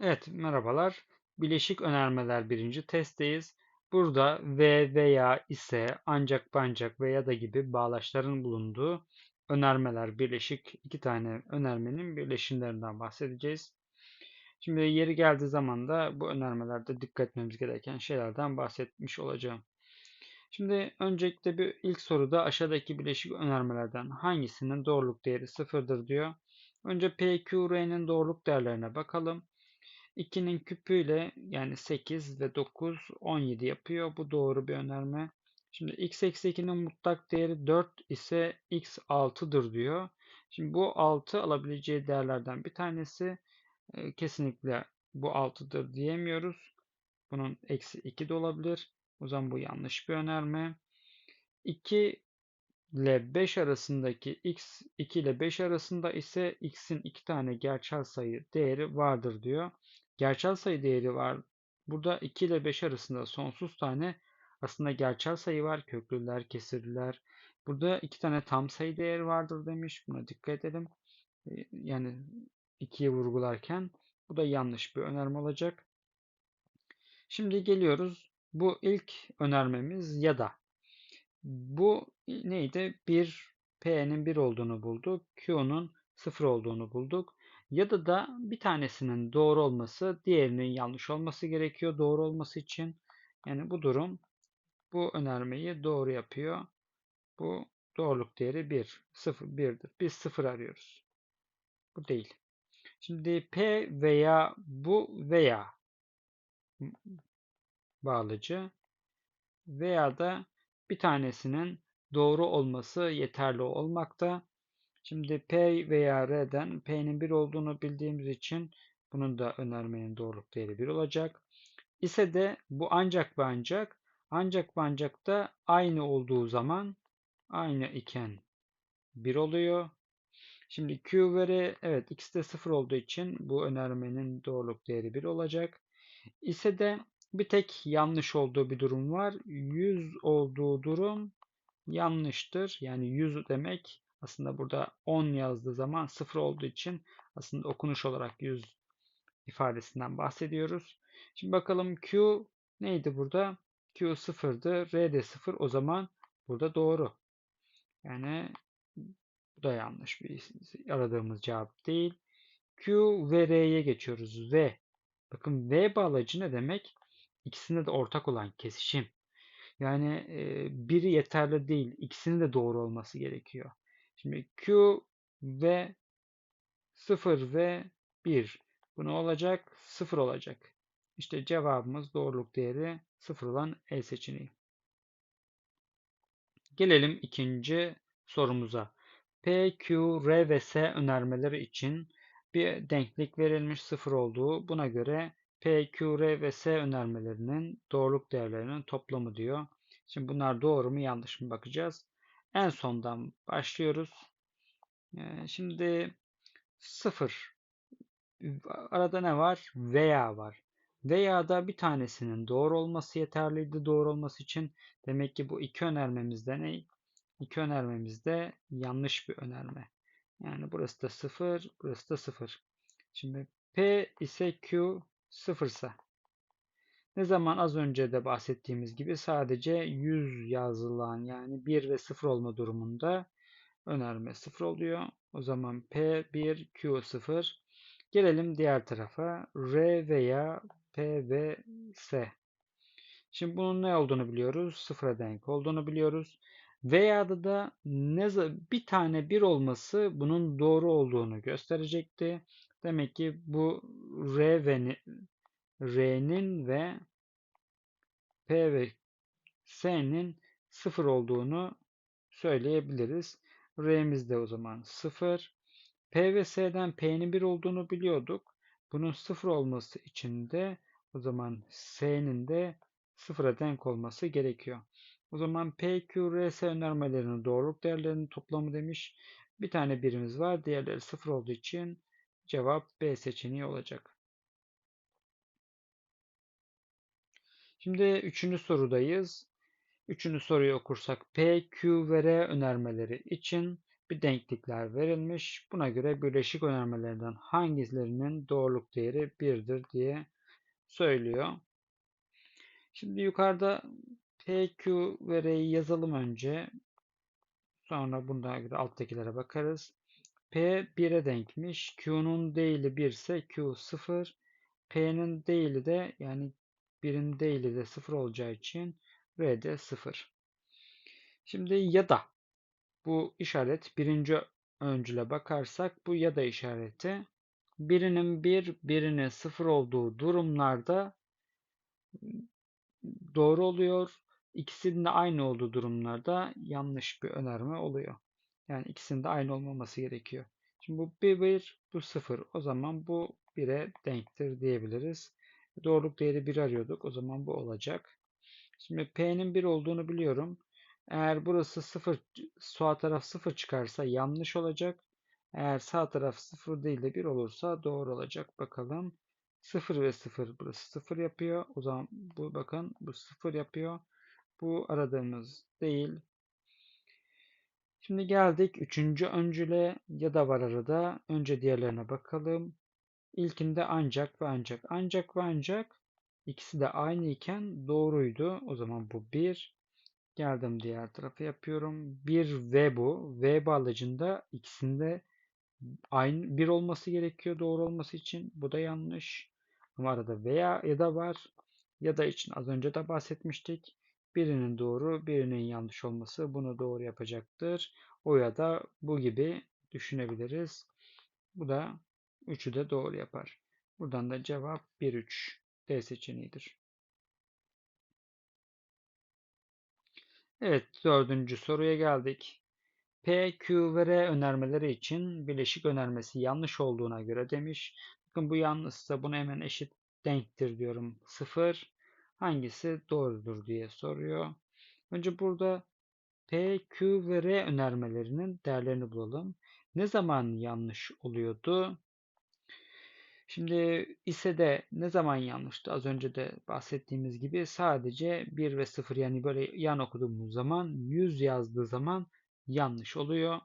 Evet, merhabalar. Bileşik önermeler birinci testteyiz. Burada ve veya ise ancak ancak veya da gibi bağlaçların bulunduğu önermeler birleşik iki tane önermenin birleşimlerinden bahsedeceğiz. Şimdi yeri geldiği zaman da bu önermelerde dikkat etmemiz gereken şeylerden bahsetmiş olacağım. Şimdi öncelikle bir ilk soruda aşağıdaki bileşik önermelerden hangisinin doğruluk değeri sıfırdır diyor. Önce PQR'nin doğruluk değerlerine bakalım. 2'nin küpüyle yani 8 ve 9 17 yapıyor. Bu doğru bir önerme. Şimdi x eksi 2'nin mutlak değeri 4 ise x 6'dır diyor. Şimdi bu 6 alabileceği değerlerden bir tanesi. E, kesinlikle bu 6'dır diyemiyoruz. Bunun eksi 2 de olabilir. O zaman bu yanlış bir önerme. 2 ile 5 arasındaki x 2 ile 5 arasında ise x'in 2 tane gerçel sayı değeri vardır diyor. Gerçel sayı değeri var. Burada 2 ile 5 arasında sonsuz tane aslında gerçel sayı var. Köklüler, kesirler. Burada 2 tane tam sayı değeri vardır demiş. Buna dikkat edelim. Ee, yani 2'yi vurgularken bu da yanlış bir önerme olacak. Şimdi geliyoruz. Bu ilk önermemiz ya da. Bu neydi? 1 P'nin 1 olduğunu bulduk. Q'nun 0 olduğunu bulduk. Ya da da bir tanesinin doğru olması, diğerinin yanlış olması gerekiyor doğru olması için. Yani bu durum bu önermeyi doğru yapıyor. Bu doğruluk değeri 1. 0, 1'dir. Biz 0 arıyoruz. Bu değil. Şimdi P veya bu veya bağlıcı veya da bir tanesinin doğru olması yeterli olmakta. Şimdi P veya R'den P'nin 1 olduğunu bildiğimiz için bunun da önermenin doğruluk değeri 1 olacak. İse de bu ancak ve ancak ancak ve ancak da aynı olduğu zaman aynı iken 1 oluyor. Şimdi Q ve R evet ikisi de 0 olduğu için bu önermenin doğruluk değeri 1 olacak. İse de bir tek yanlış olduğu bir durum var. 100 olduğu durum yanlıştır. Yani 100 demek aslında burada 10 yazdığı zaman 0 olduğu için aslında okunuş olarak 100 ifadesinden bahsediyoruz. Şimdi bakalım Q neydi burada? Q 0'dı. R de 0. O zaman burada doğru. Yani bu da yanlış bir aradığımız cevap değil. Q ve R'ye geçiyoruz. V. Bakın V bağlacı ne demek? İkisinde de ortak olan kesişim. Yani biri yeterli değil. İkisinin de doğru olması gerekiyor. Şimdi Q ve 0 ve 1. Bu ne olacak? 0 olacak. İşte cevabımız doğruluk değeri 0 olan E seçeneği. Gelelim ikinci sorumuza. P, Q, R ve S önermeleri için bir denklik verilmiş 0 olduğu. Buna göre P, Q, R ve S önermelerinin doğruluk değerlerinin toplamı diyor. Şimdi bunlar doğru mu yanlış mı bakacağız. En sondan başlıyoruz. Şimdi 0 arada ne var? Veya var. Veya da bir tanesinin doğru olması yeterliydi doğru olması için. Demek ki bu iki önermemizde ne? İki önermemizde yanlış bir önerme. Yani burası da 0, burası da 0. Şimdi P ise Q 0 ise ne zaman az önce de bahsettiğimiz gibi sadece 100 yazılan yani 1 ve 0 olma durumunda önerme 0 oluyor. O zaman P1, Q0. Gelelim diğer tarafa. R veya P ve S. Şimdi bunun ne olduğunu biliyoruz. Sıfıra denk olduğunu biliyoruz. Veya da da ne bir tane bir olması bunun doğru olduğunu gösterecekti. Demek ki bu R ve R'nin ve P ve S'nin sıfır olduğunu söyleyebiliriz. R'miz de o zaman sıfır. P ve S'den P'nin 1 olduğunu biliyorduk. Bunun sıfır olması için de o zaman S'nin de sıfıra denk olması gerekiyor. O zaman P, Q, R, S önermelerinin doğruluk değerlerinin toplamı demiş. Bir tane birimiz var. Diğerleri sıfır olduğu için cevap B seçeneği olacak. Şimdi üçüncü sorudayız. Üçüncü soruyu okursak P, Q ve R önermeleri için bir denklikler verilmiş. Buna göre birleşik önermelerden hangilerinin doğruluk değeri 1'dir diye söylüyor. Şimdi yukarıda P, Q ve R'yi yazalım önce. Sonra bundan göre alttakilere bakarız. P 1'e denkmiş. Q'nun değili 1 ise Q 0. P'nin değili de yani 1'in değili de 0 olacağı için R de 0. Şimdi ya da bu işaret birinci öncüle bakarsak bu ya da işareti birinin 1, birinin 0 olduğu durumlarda doğru oluyor. İkisinin de aynı olduğu durumlarda yanlış bir önerme oluyor. Yani ikisinin de aynı olmaması gerekiyor. Şimdi bu 1, 1 bu 0. O zaman bu 1'e denktir diyebiliriz. Doğruluk değeri 1 arıyorduk. O zaman bu olacak. Şimdi P'nin 1 olduğunu biliyorum. Eğer burası 0, sağ taraf 0 çıkarsa yanlış olacak. Eğer sağ taraf 0 değil de 1 olursa doğru olacak. Bakalım. 0 ve 0 burası 0 yapıyor. O zaman bu bakın bu 0 yapıyor. Bu aradığımız değil. Şimdi geldik üçüncü öncüle ya da var arada. Önce diğerlerine bakalım. İlkinde ancak ve ancak. Ancak ve ancak ikisi de aynı iken doğruydu. O zaman bu 1. Geldim diğer tarafa yapıyorum. 1 ve bu. V bağlacında ikisinde aynı bir olması gerekiyor doğru olması için. Bu da yanlış. Ama arada veya ya da var. Ya da için az önce de bahsetmiştik. Birinin doğru, birinin yanlış olması bunu doğru yapacaktır. O ya da bu gibi düşünebiliriz. Bu da 3'ü de doğru yapar. Buradan da cevap 1-3 D seçeneğidir. Evet, dördüncü soruya geldik. P, Q ve R önermeleri için bileşik önermesi yanlış olduğuna göre demiş. Bakın bu yanlışsa bunu hemen eşit denktir diyorum. 0. Hangisi doğrudur diye soruyor. Önce burada P, Q ve R önermelerinin değerlerini bulalım. Ne zaman yanlış oluyordu? Şimdi ise de ne zaman yanlıştı? Az önce de bahsettiğimiz gibi sadece 1 ve 0 yani böyle yan okuduğumuz zaman 100 yazdığı zaman yanlış oluyor.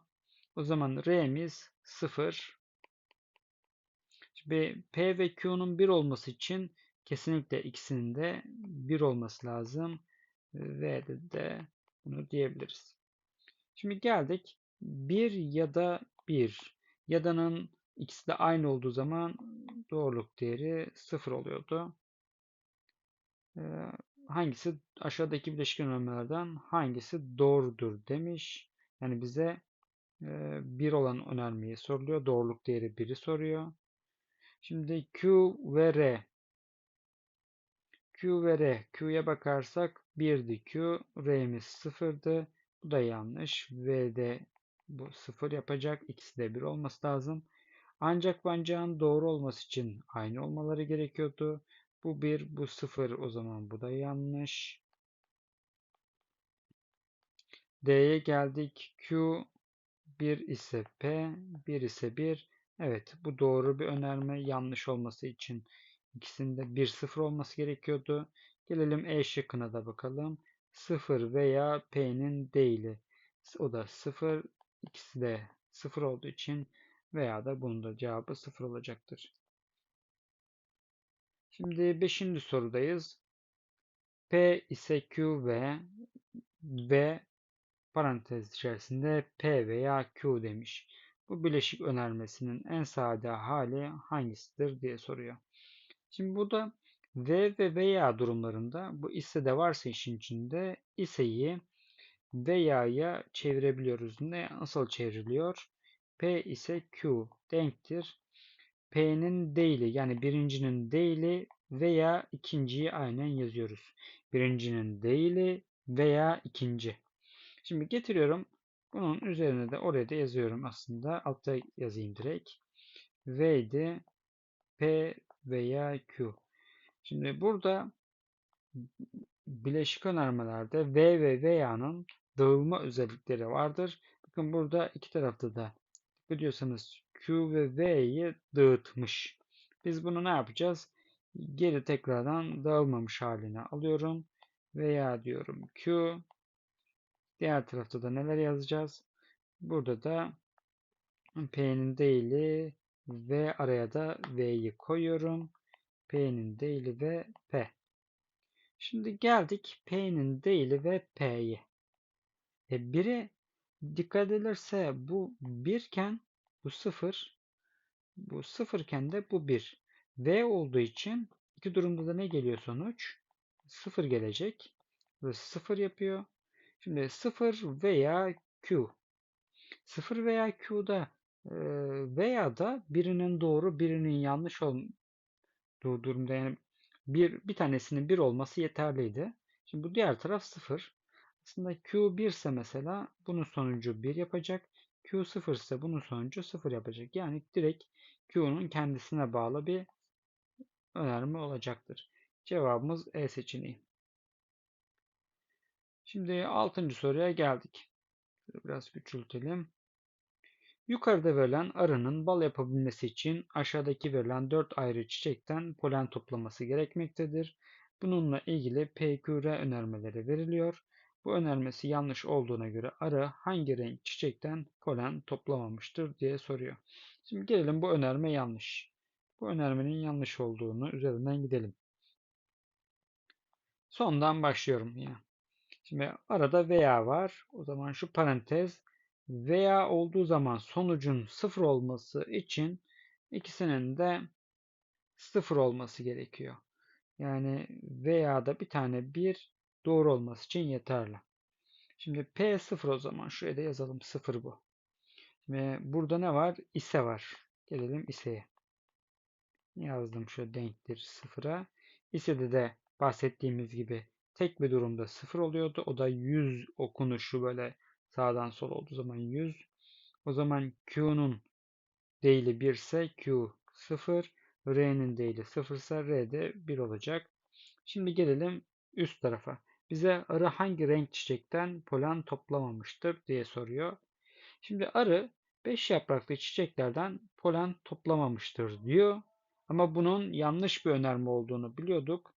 O zaman R'miz 0. Şimdi P ve Q'nun 1 olması için kesinlikle ikisinin de 1 olması lazım. V'de de bunu diyebiliriz. Şimdi geldik 1 ya da 1. Yada'nın ikisi de aynı olduğu zaman doğruluk değeri 0 oluyordu. Ee, hangisi aşağıdaki bileşik önermelerden hangisi doğrudur demiş. Yani bize e, 1 olan önermeyi soruluyor. Doğruluk değeri 1'i soruyor. Şimdi Q ve R. Q ve R. Q'ya bakarsak 1'di Q. R'miz 0'dı. Bu da yanlış. V'de bu 0 yapacak. İkisi de 1 olması lazım. Ancak bancağın doğru olması için aynı olmaları gerekiyordu. Bu 1, bu 0 o zaman bu da yanlış. D'ye geldik. Q 1 ise P, 1 ise 1. Evet bu doğru bir önerme. Yanlış olması için ikisinde 1-0 olması gerekiyordu. Gelelim E şıkkına da bakalım. 0 veya P'nin değili. O da 0. İkisi de 0 olduğu için veya da bunun da cevabı 0 olacaktır. Şimdi 5. sorudayız. P ise Q ve ve parantez içerisinde P veya Q demiş. Bu bileşik önermesinin en sade hali hangisidir diye soruyor. Şimdi bu da V ve veya durumlarında bu ise de varsa işin içinde iseyi veya'ya çevirebiliyoruz. Ne nasıl çevriliyor? P ise Q denktir. P'nin değili yani birincinin değili veya ikinciyi aynen yazıyoruz. Birincinin değili veya ikinci. Şimdi getiriyorum. Bunun üzerine de oraya da yazıyorum aslında. Altta yazayım direkt. V'di P veya Q. Şimdi burada bileşik önermelerde V ve veya'nın dağılma özellikleri vardır. Bakın burada iki tarafta da biliyorsanız Q ve V'yi dağıtmış. Biz bunu ne yapacağız? Geri tekrardan dağılmamış haline alıyorum. Veya diyorum Q. Diğer tarafta da neler yazacağız? Burada da P'nin değili ve araya da V'yi koyuyorum. P'nin değili ve P. Şimdi geldik P'nin değili ve P'ye. E, biri dikkat edilirse bu birken bu sıfır, bu sıfırken de bu bir. V olduğu için iki durumda da ne geliyor sonuç? Sıfır gelecek. Burası sıfır yapıyor. Şimdi sıfır veya Q. Sıfır veya Q'da veya da birinin doğru birinin yanlış olduğu durumda yani bir, bir tanesinin bir olması yeterliydi. Şimdi bu diğer taraf sıfır. Aslında Q 1 ise mesela bunun sonucu 1 yapacak. Q 0 ise bunun sonucu 0 yapacak. Yani direkt Q'nun kendisine bağlı bir önerme olacaktır. Cevabımız E seçeneği. Şimdi 6. soruya geldik. Biraz küçültelim. Yukarıda verilen arının bal yapabilmesi için aşağıdaki verilen 4 ayrı çiçekten polen toplaması gerekmektedir. Bununla ilgili PQR önermeleri veriliyor. Bu önermesi yanlış olduğuna göre arı hangi renk çiçekten polen toplamamıştır diye soruyor. Şimdi gelelim bu önerme yanlış. Bu önermenin yanlış olduğunu üzerinden gidelim. Sondan başlıyorum ya. Şimdi arada veya var. O zaman şu parantez veya olduğu zaman sonucun sıfır olması için ikisinin de sıfır olması gerekiyor. Yani veya da bir tane bir doğru olması için yeterli. Şimdi P sıfır o zaman. Şuraya da yazalım. Sıfır bu. Ve burada ne var? İse var. Gelelim ise'ye. Yazdım şu denktir sıfıra. İse'de de bahsettiğimiz gibi tek bir durumda sıfır oluyordu. O da 100 okunuşu böyle sağdan sola olduğu zaman 100. O zaman Q'nun değili 1 ise Q 0. R'nin değili 0 ise R de 1 olacak. Şimdi gelelim üst tarafa. Bize arı hangi renk çiçekten polen toplamamıştır diye soruyor. Şimdi arı 5 yapraklı çiçeklerden polen toplamamıştır diyor. Ama bunun yanlış bir önerme olduğunu biliyorduk.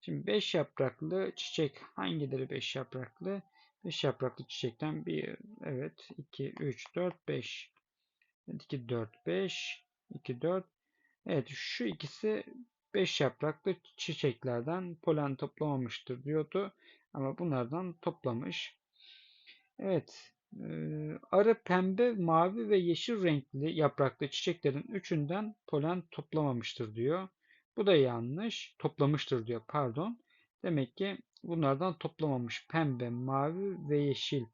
Şimdi 5 yapraklı çiçek hangileri 5 yapraklı? 5 yapraklı çiçekten bir evet 2 3 4 5 2 4 5 2 4 Evet şu ikisi 5 yapraklı çiçeklerden polen toplamamıştır diyordu. Ama bunlardan toplamış. Evet. Arı pembe, mavi ve yeşil renkli yapraklı çiçeklerin üçünden polen toplamamıştır diyor. Bu da yanlış. Toplamıştır diyor pardon. Demek ki bunlardan toplamamış pembe, mavi ve yeşil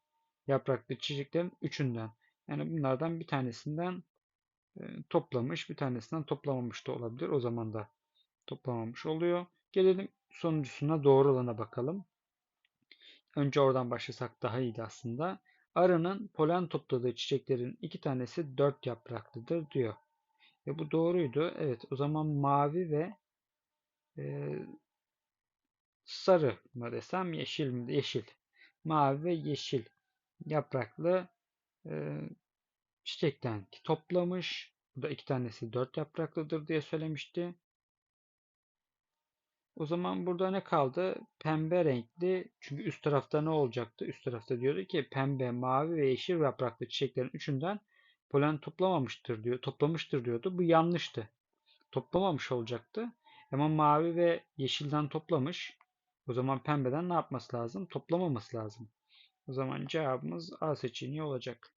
yapraklı çiçeklerin üçünden. Yani bunlardan bir tanesinden toplamış, bir tanesinden toplamamış da olabilir. O zaman da toplamamış oluyor. Gelelim sonuncusuna doğru olana bakalım. Önce oradan başlasak daha iyiydi aslında. Arının polen topladığı çiçeklerin iki tanesi dört yapraklıdır diyor. Ve bu doğruydu. Evet o zaman mavi ve e, sarı mı desem yeşil mi? Yeşil. Mavi ve yeşil yapraklı e, çiçekten toplamış. Bu da iki tanesi dört yapraklıdır diye söylemişti. O zaman burada ne kaldı? Pembe renkli. Çünkü üst tarafta ne olacaktı? Üst tarafta diyordu ki pembe, mavi ve yeşil yapraklı çiçeklerin üçünden polen toplamamıştır diyor. Toplamıştır diyordu. Bu yanlıştı. Toplamamış olacaktı. Ama mavi ve yeşilden toplamış. O zaman pembeden ne yapması lazım? Toplamaması lazım. O zaman cevabımız A seçeneği olacak.